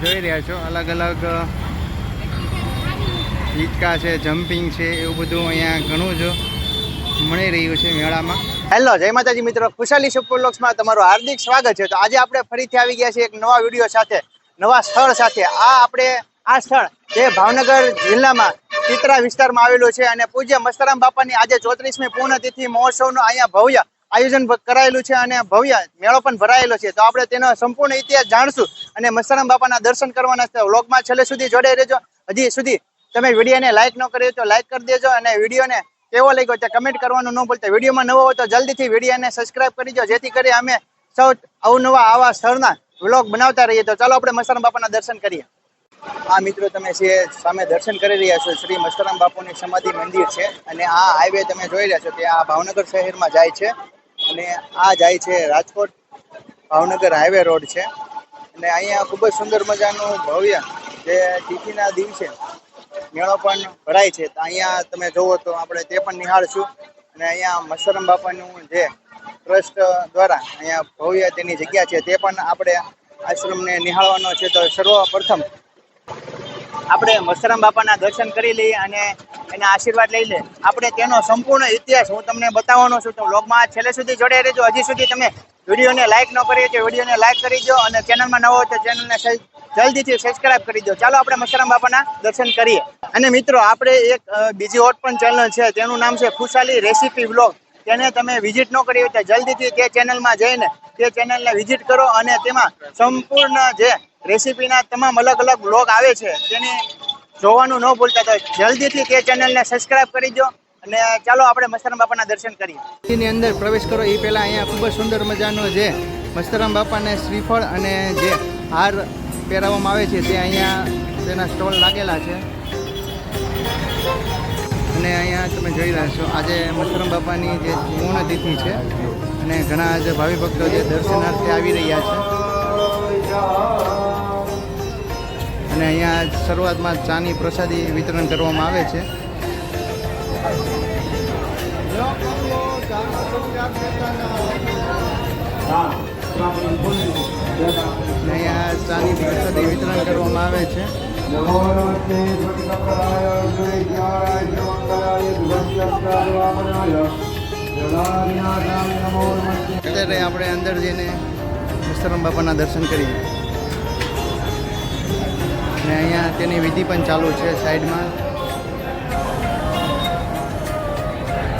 જોઈ રહ્યા છો અલગ અલગ હિચકા છે જમ્પિંગ છે એવું બધું અહીંયા ઘણું જ મળી રહ્યું છે મેળામાં. હેલો, જય માતાજી મિત્રો. ખુશાલી સુપરલોક્સમાં તમારું હાર્દિક સ્વાગત છે. તો આજે આપણે ફરીથી આવી ગયા છીએ એક નવા વીડિયો સાથે, નવા સ્થળ સાથે. આ આપણે, આ સ્થળ જે ભાવનગર જિલ્લામાં ચિત્રા વિસ્તારમાં આવેલું છે અને પૂજ્ય મસ્તરામ બાપાની આજે ચોત્રીસમી પૂર્ણતિથિ મહોત્સવનું અહીંયા ભવ્ય આયોજન કરાયેલું છે અને ભવ્ય મેળો પણ ભરાયેલો છે. તો આપણે તેનો સંપૂર્ણ ઇતિહાસ જાણશું અને મસ્તરામ બાપાના દર્શન કરવાના છે વ્લોગમાં છેલ્લે સુધી જોડાઈ રહેજો. હજી સુધી તમે વિડીયોને લાઈક ન કરી તો લાઈક કરી દેજો અને વિડીયોને કેવો લાગ્યો તે કમેન્ટ કરવાનું ન ભૂલતા. વિડીયોમાં નવો હોય તો જલ્દીથી વિડીયોને સબસ્ક્રાઇબ કરી દો જેથી કરી અમે સૌ અવનવા આવા સ્થળના વ્લોગ બનાવતા રહીએ. તો ચાલો આપણે મસ્તરામ બાપાના દર્શન કરીએ. આ મિત્રો, તમે જે સામે દર્શન કરી રહ્યા છો, શ્રી મસ્તરામ બાપુની સમાધિ મંદિર છે. અને આ હાઈવે તમે જોઈ રહ્યા છો કે આ ભાવનગર શહેરમાં જાય છે. અને આ જાય છે રાજકોટ ભાવનગર હાઈવે રોડ છે. અને અહીંયા ખૂબ જ સુંદર મજાનું ભવ્ય જે તિથિના દિવસે મેળો પણ ભરાય છે. અહીંયા તમે જોવો તો આપણે તે પણ નિહાળશું. અને અહીંયા મસરમ બાપાનું જે ટ્રસ્ટ દ્વારા અહીંયા ભવ્ય તેની જગ્યા છે તે પણ આપણે આશ્રમને નિહાળવાનો છે. તો સર્વપ્રથમ આપણે મસરમ બાપાના દર્શન કરી લઈએ અને એના આશીર્વાદ લઈ લે. આપણે તેનો સંપૂર્ણ ઇતિહાસ હું તમને બતાવવાનો છું. તો વ્લોગમાં છેલ્લે સુધી જોડાઈ રહેજો. હજી સુધી તમે વિડીયોને લાઇક ન કરી તો વિડીયોને લાઇક કરી દો અને ચેનલમાં નવો હોય તો ચેનલને જલ્દીથી સબસ્ક્રાઇબ કરી દો. ચાલો આપણે મસ્તરામ બાપાના દર્શન કરીએ. અને મિત્રો, આપણે એક બીજી હોટ પણ ચેનલ છે તેનું નામ છે ખુશાલી રેસીપી વ્લોગ તેને તમે વિઝિટ ન કરી હોય જલ્દીથી તે ચેનલમાં જઈને તે ચેનલને વિઝિટ કરો અને તેમાં સંપૂર્ણ જે રેસીપીના તમામ અલગ અલગ બ્લોગ આવે છે, તેની જોવાનું ન ભૂલતા તો જલ્દીથી તે ચેનલને સબસ્ક્રાઇબ કરી દો. અને ચાલો આપણે મસ્તરામ બાપાના દર્શન કરીએ. તેની અંદર પ્રવેશ કરો. એ પહેલાં અહીંયા ખૂબ જ સુંદર મજાનો જે મસ્તરામ બાપાને શ્રીફળ અને જે હાર પહેરાવવામાં આવે છે તે અહીંયા તેના સ્ટોલ લાગેલા છે. અને અહીંયા તમે જોઈ રહ્યા છો, આજે મસ્તરામ બાપાની જે પૂર્ણ તિથિ છે અને ઘણા જે ભાવિ ભક્તો જે દર્શનાર્થે આવી રહ્યા છે. અને અહીંયા શરૂઆતમાં ચાની પ્રસાદી વિતરણ કરવામાં આવે છે. અને અહીંયા ચાની પ્રસાદી વિતરણ કરવામાં આવે છે. અત્યારે આપણે અંદર જઈને મસ્તરામ બાપાના દર્શન કરીએ. અને અહીંયા તેની વિધિ પણ ચાલુ છે સાઈડમાં.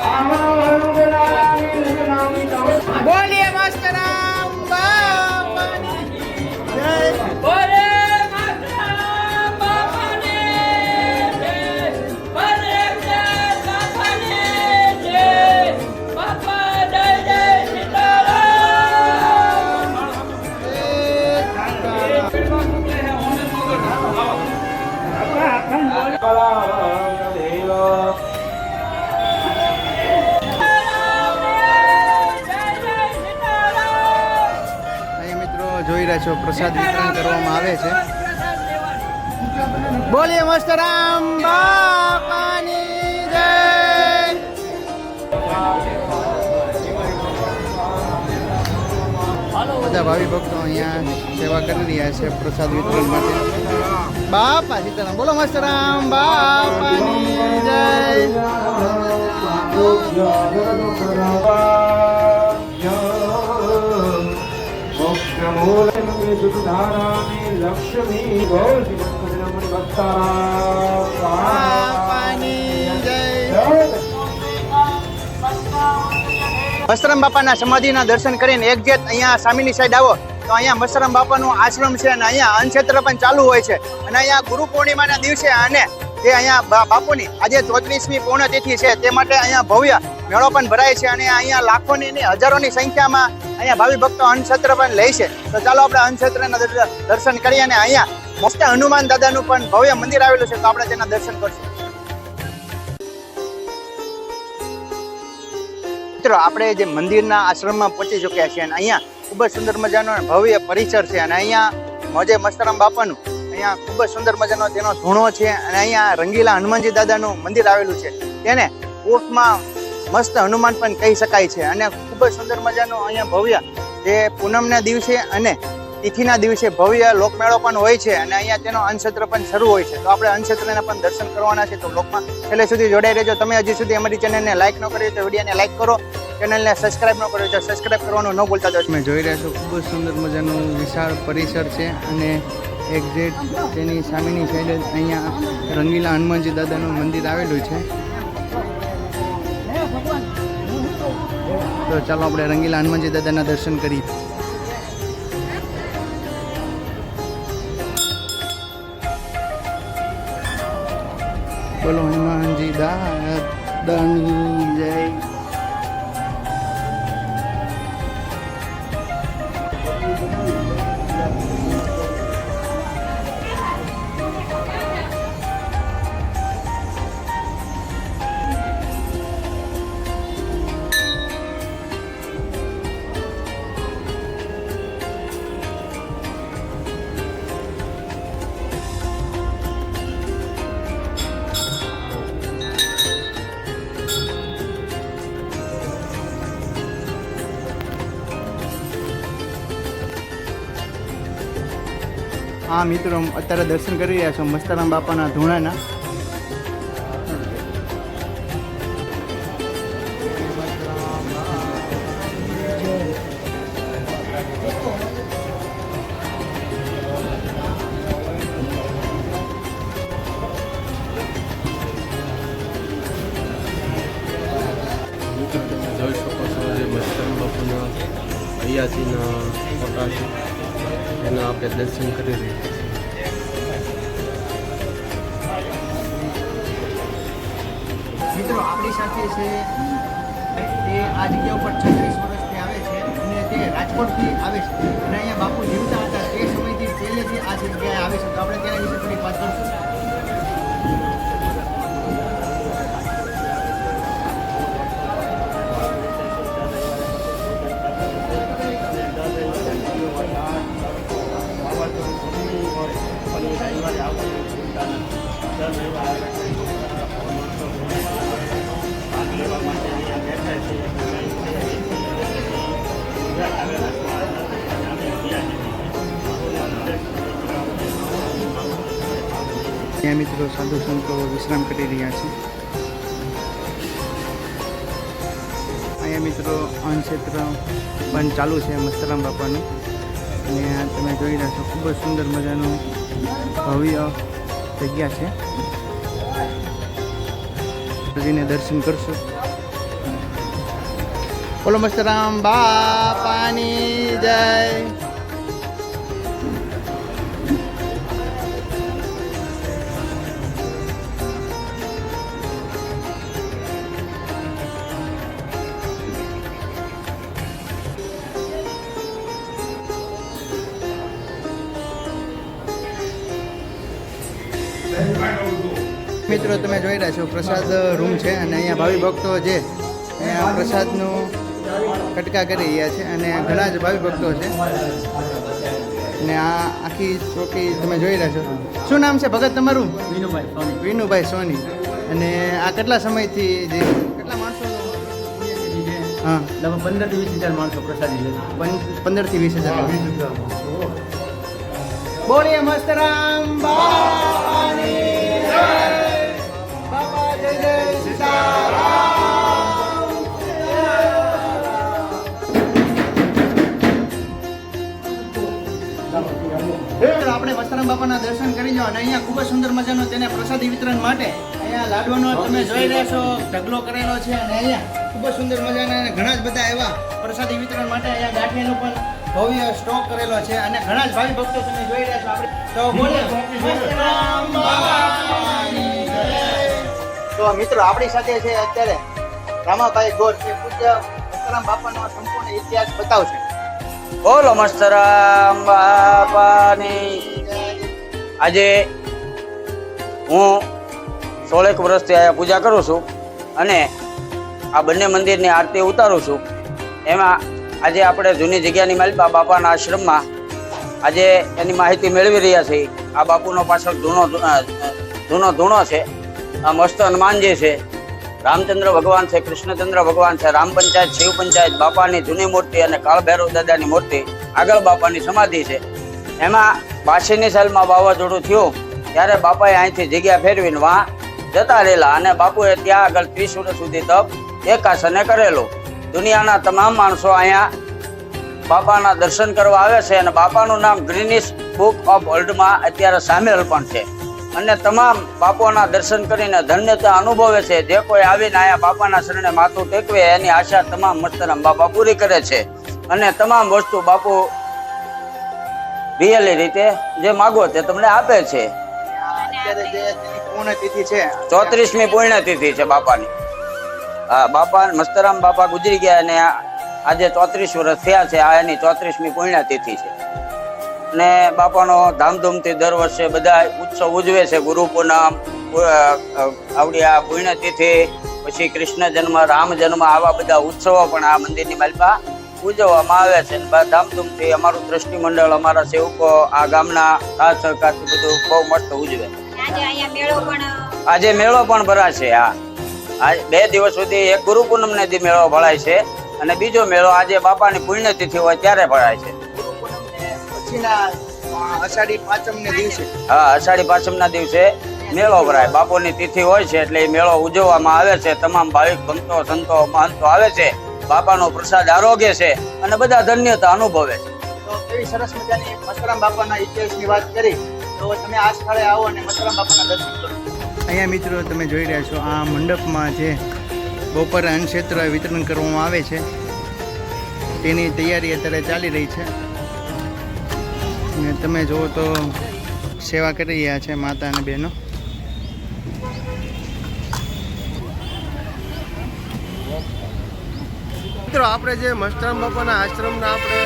I'm રહ્યા છો પ્રસાદ વિતરણ કરવામાં આવે છે. બોલીએ મસ્તરામ બાપાની જય. બધા ભાવિ ભક્તો અહીંયા સેવા કરી રહ્યા છે પ્રસાદ વિતરણ માટે. બાપા સીતારામ, બોલો મસ્તરામ બાપાની જય. ભક્તારા બાપાની બાપાના સમાધિના દર્શન કરીને એક જેત અહીંયા સામેની સાઈડ આવો. તો અહીંયા મસરમ બાપાનું આશ્રમ છે અને અહીંયા અન્નક્ષેત્ર પણ ચાલુ હોય છે. અને અહીંયા ગુરુ પૂર્ણિમાના દિવસે અને જે અહીંયા બાપુની આજે ચોત્રીસમી પૂર્ણતિથિ છે. તે માટે અહીંયા ભવ્ય મેળો પણ ભરાય છે અને અહીંયા લાખોની નહીં, હજારોની સંખ્યામાં અહીંયા ભાવિ ભક્તો અન્નક્ષેત્ર પણ લે છે. તો ચાલો આપણે અન્નક્ષેત્રના દર્શન કરીએ અને અહીંયા મસ્ત હનુમાન દાદાનું પણ ભવ્ય મંદિર આવેલું છે, તો આપણે તેના દર્શન કરશું. મિત્રો, આપણે જે મંદિરના આશ્રમમાં પહોંચી ચૂક્યા છીએ અને અહીંયા ખૂબ જ સુંદર મજાનો ભવ્ય પરિસર છે અને અહીંયા મોજે મસ્તરામ બાપાનું અહીંયા ખૂબ જ સુંદર મજાનો તેનો ધૂણો છે અને અહીંયા રંગીલા હનુમાનજી દાદાનું મંદિર આવેલું છે. તેને ઉર્ફમાં મસ્ત હનુમાન પણ કહી શકાય છે. અને ખૂબ જ સુંદર મજાનું અહીંયા ભવ્ય જે પૂનમના દિવસે અને તિથિના દિવસે ભવ્ય લોકમેળો પણ હોય છે અને અહીંયા તેનો અંશત્ર પણ શરૂ હોય છે. તો આપણે અંશત્રના પણ દર્શન કરવાના છે. તો લોકમાં છેલ્લે સુધી જોડાઈ રહેજો. તમે હજી સુધી અમારી ચેનલને લાઇક ન કરી તો વિડીયોને લાઇક કરો. ચેનલને સબસ્ક્રાઇબ ન કરો તો સબસ્ક્રાઇબ કરવાનું ન ભૂલતા તમે જોઈ રહ્યા છો. ખૂબ જ સુંદર મજાનું વિશાળ પરિસર છે અને એક્ઝેક્ટ તેની સામેની સાઈડ અહીંયા રંગીલા હનુમાનજી દાદાનું મંદિર આવેલું છે. તો ચાલો આપણે રંગીલા હનુમાનજી દાદાના દર્શન કરીએ બોલો હનુમાનજી દાદાની જય. હા, મિત્રો અત્યારે દર્શન કરી રહ્યા છો. મસ્તરામ બાપાના ધૂણાના. મિત્રો, તમે જોઈ શકો છો જે મસ્તર બાપુના અયાજીના ફોટા છે. એના આપણે દર્શન કરી રહ્યા છીએ મિત્રો, આપણી સાથે છે તે આ જગ્યા ઉપર છત્રીસ વર્ષથી આવે છે અને તે રાજકોટથી આવે છે. અને અહીંયા બાપુ જીવતા હતા તે સમયથી પહેલેથી આ જગ્યાએ આવે છે. તો આપણે તેના વિશે ત્યાં મિત્રો સાધુ સંતો વિશ્રામ કરી રહ્યા છે. અહીંયા મિત્રો અન્ન પણ ચાલુ છે મસ્તરામ બાપાનું. અને તમે જોઈ રહ્યા છો, ખૂબ જ સુંદર મજાનું ભવ્ય જગ્યા છે. જઈને દર્શન કરશું. બોલો મસ્તરામ બાપાની જય. મિત્રો તમે જોઈ રહ્યા છો પ્રસાદ રૂમ છે અને અહીંયા ભાવિ ભક્તો જે અહીંયા પ્રસાદનું કટકા કરી રહ્યા છે અને ઘણા જ ભાવિ ભક્તો છે. અને આ આખી ચોકી તમે જોઈ રહ્યા છો. શું નામ છે ભગત તમારું? વિનુભાઈ સોની. વિનુભાઈ સોની. અને આ કેટલા સમયથી જે કેટલા માણસો હા. લગભગ પંદરથી વીસ હજાર માણસો પ્રસાદી પંદરથી વીસ હજાર. બોલીએ બાપાના દર્શન કરી લો અને અહીંયા ખૂબ જ સુંદર મજાનો તેને પ્રસાદી વિતરણ માટે અહીંયા લાડવાનો તમે જોઈ રહ્યા છો ઢગલો કરેલો છે અને અહીંયા ખૂબ જ સુંદર મજાના અને ઘણા જ બધા એવા પ્રસાદી વિતરણ માટે અહીંયા ગાંઠિયાનું પણ ભવ્ય સ્ટોક કરેલો છે અને ઘણા જ ભાવિ ભક્તો તમે જોઈ રહ્યા છો આપણે તો બોલે મસ્તરામ બાપાની જય. તો મિત્રો આપણી સાથે છે અત્યારે રામાભાઈ ગોર છે પૂજ્ય મસ્તરામ બાપાનો સંપૂર્ણ ઇતિહાસ બતાવશે બોલો મસ્તરામ બાપાની આજે હું સોળેક વર્ષથી અહીંયા પૂજા કરું છું અને આ બંને મંદિરની આરતી ઉતારું છું. એમાં આજે આપણે જૂની જગ્યાની માલિકા બાપાના આશ્રમમાં આજે એની માહિતી મેળવી રહ્યા છીએ. આ બાપુનો પાછળ જૂનો ધૂનો ધૂણો છે. આ મસ્ત હનુમાનજી છે, રામચંદ્ર ભગવાન છે, કૃષ્ણચંદ્ર ભગવાન છે, રામ પંચાયત, શિવ પંચાયત, બાપાની જૂની મૂર્તિ અને કાળભૈરવ દાદાની મૂર્તિ આગળ બાપાની સમાધિ છે. એમાં બાસીની સાલમાં વાવાઝોડું થયું, ત્યારે બાપાએ અહીંથી જગ્યા ફેરવીને વાં જતા રહેલા અને બાપુએ ત્યાં આગળ ત્રીસ વર્ષ સુધી તપ એકાસને કરેલું. દુનિયાના તમામ માણસો અહીંયા બાપાના દર્શન કરવા આવે છે અને બાપાનું નામ ગ્રીનિશ બુક ઓફ વર્લ્ડમાં અત્યારે સામેલ પણ છે. અને તમામ બાપાના દર્શન કરીને ધન્યતા અનુભવે છે, જે કોઈ આવીને અહીંયા બાપાના શરણે માથું ટેકવે, એની આશા તમામ મસ્તરામ બાપા પૂરી કરે છે. અને તમામ વસ્તુ બાપુ રિયલી રીતે જે માગો તે તમને આપે છે. ચોત્રીસમી પુણ્યતિથિ છે બાપાની. હા બાપા મસ્તરામ બાપા ગુજરી ગયા અને આજે ચોત્રીસ વર્ષ થયા છે આ એની ચોત્રીસમી પુણ્યતિથિ છે. ને બાપાનો ધામધૂમથી દર વર્ષે બધા ઉત્સવ ઉજવે છે ગુરુ પૂનમ આવડી આ પુણ્યતિથિ પછી કૃષ્ણ જન્મ રામ જન્મ આવા બધા ઉત્સવો પણ આ મંદિરની માલિકા ઉજવવામાં આવે છે. અને ધામધૂમથી અમારું દ્રષ્ટિમંડળ અમારા સેવકો આ ગામના સાથ સહકારથી બધું બહુ મસ્ત ઉજવે. આજે મેળો પણ આજે મેળો ભરાશે હા. આ બે દિવસ સુધી એક ગુરુ પૂનમ ને મેળો ભરાય છે અને બીજો મેળો આજે બાપાની પુણ્યતિથિ હોય ત્યારે ભરાય છે. દિવસે. હા અષાઢી પાંચમના દિવસે મેળો ભરાય. બાપુની તિથિ હોય છે એટલે એ મેળો ઉજવવામાં આવે છે. તમામ ભાવિક ભક્તો સંતો મહંતો આવે છે. બાપાનો પ્રસાદ આરોગ્ય છે અને બધા ધન્યતા અનુભવે છે. તો એવી સરસ મજાની મસ્તરામ બાપાના ઇતિહાસની વાત કરી. તો તમે આ સ્થળે આવો અને મસ્તરામ બાપાના દર્શન કરો. અહીંયા મિત્રો તમે જોઈ રહ્યા છો આ મંડપમાં જે બપોરે અન્નક્ષેત્ર વિતરણ કરવામાં આવે છે તેની તૈયારી અત્યારે ચાલી રહી છે. અને તમે જુઓ તો સેવા કરી રહ્યા છે માતા અને બહેનો. મિત્રો, આપણે જે મસ્તરામ બાપાના આશ્રમના આપણે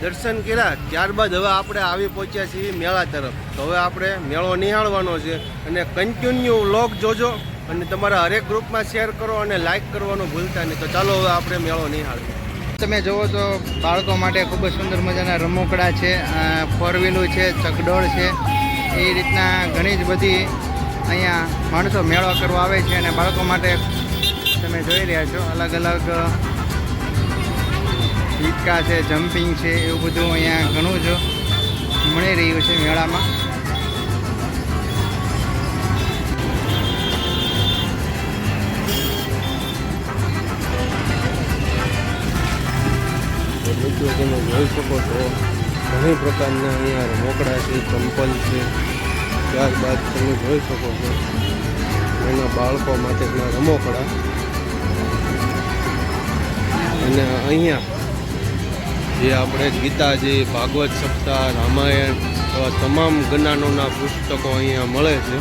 દર્શન કર્યા, ત્યારબાદ હવે આપણે આવી પહોંચ્યા છીએ મેળા તરફ. તો હવે આપણે મેળો નિહાળવાનો છે અને કન્ટિન્યુ લોક જોજો અને તમારા હરેક ગ્રુપમાં શેર કરો અને લાઇક કરવાનું ભૂલતા નહીં. તો ચાલો હવે આપણે મેળો નિહાળીએ. તમે જુઓ તો બાળકો માટે ખૂબ જ સુંદર મજાના રમકડા છે ફોર વ્હીલું છે, ચકડોળ છે. એ રીતના ઘણી જ બધી અહીંયા માણસો મેળો કરવા આવે છે અને બાળકો માટે તમે જોઈ રહ્યા છો અલગ અલગ હિંચકા છે, જમ્પિંગ છે, એવું બધું અહીંયા ઘણું જ મળી રહ્યું છે મેળામાં. મિત્રો તમે જોઈ શકો છો, ઘણી પ્રકારના અહીંયા રમકડા છે, ચંપલ છે, ત્યારબાદ તમે જોઈ શકો છો, એના બાળકો માટેના રમકડા. અને અહીંયા જે આપણે ગીતાજી ભાગવત સપ્તાહ, રામાયણ એવા તમામ જ્ઞાનોના પુસ્તકો અહીંયા મળે છે.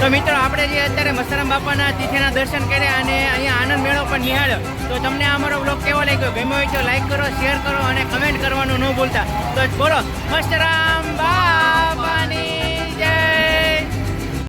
તો મિત્રો, આપણે જે અત્યારે મસ્તરામ બાપાના તિથિના દર્શન કર્યા અને અહીંયા આનંદ મેળો પણ નિહાળ્યો. તો તમને અમારો બ્લોગ કેવો લાગ્યો? ગમ્યો હોય તો લાઈક કરો શેર કરો અને કમેન્ટ કરવાનું ન ભૂલતા. તો બોલો મસ્તરામ બા